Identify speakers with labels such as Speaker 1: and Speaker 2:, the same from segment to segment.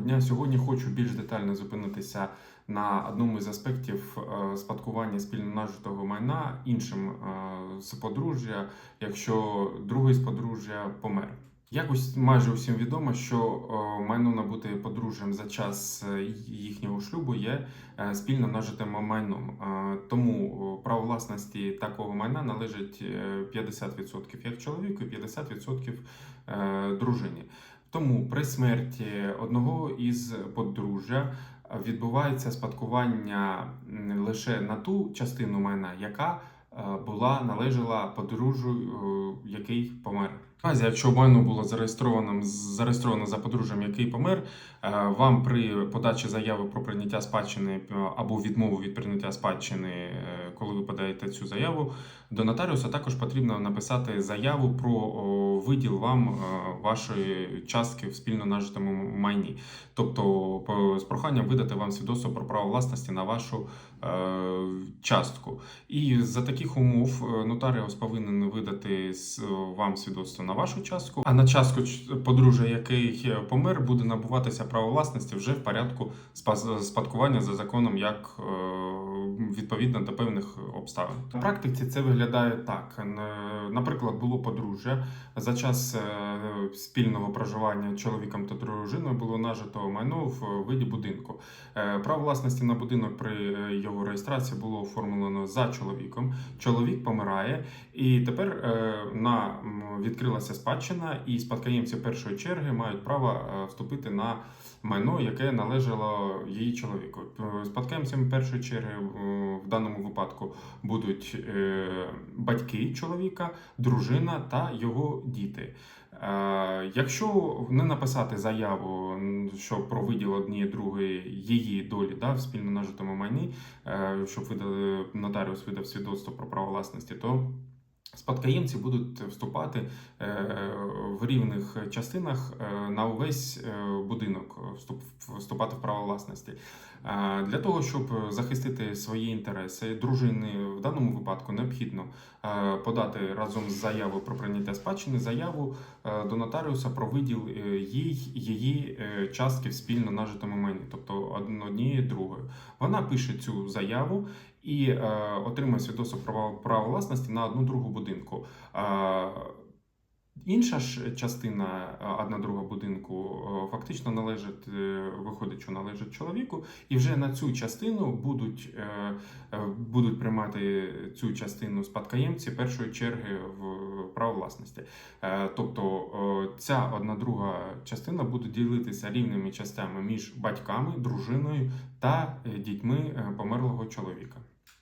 Speaker 1: Дня. Сьогодні хочу більш детально зупинитися на одному із аспектів е, спадкування спільно нажитого майна іншим е, з подружжя, якщо другий з подружжя помер. Якось майже усім відомо, що е, майно набуте подружжям за час їхнього шлюбу є спільно нажитим майном. Тому право власності такого майна належить е, 50% як чоловіку, і 50% е, дружині. Тому при смерті одного із подружжя відбувається спадкування лише на ту частину майна, яка е, була належала подружжю, е, який помер. В разі, якщо майно було зареєстровано, зареєстровано за подружжям, який помер, е, вам при подачі заяви про прийняття спадщини або відмову від прийняття спадщини, коли ви подаєте цю заяву, до нотаріуса також потрібно написати заяву про виділ вам е, вашої частки в спільно нажитому майні. Тобто з проханням видати вам свідоцтво про право власності на вашу е, частку. І за таких умов е, нотаріус повинен видати вам свідоцтво на вашу частку, а на частку подружжя, який помер, буде набуватися право власності вже в порядку спадкування за законом, як відповідно до певних обставин. В практиці це виглядає так: наприклад, було подружжя за час е, спільного проживання чоловіком та дружиною було нажито майно в виді будинку. Е, Право власності на будинок при е, його реєстрації було оформлено за чоловіком. Чоловік помирає, і тепер е, на відкрилася спадщина, і спадкоємці першої черги мають право е, вступити на майно, яке належало її чоловіку. Е, Спадкоємцями першої черги е, в даному випадку будуть е, батьки чоловіка, дружина та його діти. Е, Якщо не написати заяву, що про виділ однієї другої її долі да, в спільно нажитому майні, е, щоб видали нотаріус видав свідоцтво про право власності, то спадкоємці будуть вступати в рівних частинах на увесь будинок, вступ, вступати в право власності. Е, Для того, щоб захистити свої інтереси, дружини в даному випадку необхідно е, подати разом з заявою про прийняття спадщини заяву е, до нотаріуса про виділ е, їй її е, частки в спільно нажитому майні, тобто од- однієї другої. Вона пише цю заяву і е, отримує свідоцтво про право власності на одну другу будинку. Е, Інша ж частина, е, одна друга будинку, е, фактично належить, е, виходить, що належить чоловіку, і вже на цю частину будуть, будуть приймати цю частину спадкоємці першої черги в право власності. Тобто ця одна друга частина буде ділитися рівними частями між батьками, дружиною та дітьми померлого чоловіка.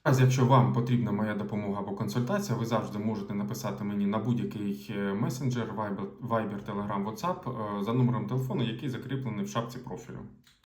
Speaker 1: Раз, якщо вам потрібна моя допомога або консультація, ви завжди можете написати мені на будь-який е, месенджер, Viber, Telegram, WhatsApp е, за номером телефону, який закріплений в шапці профілю.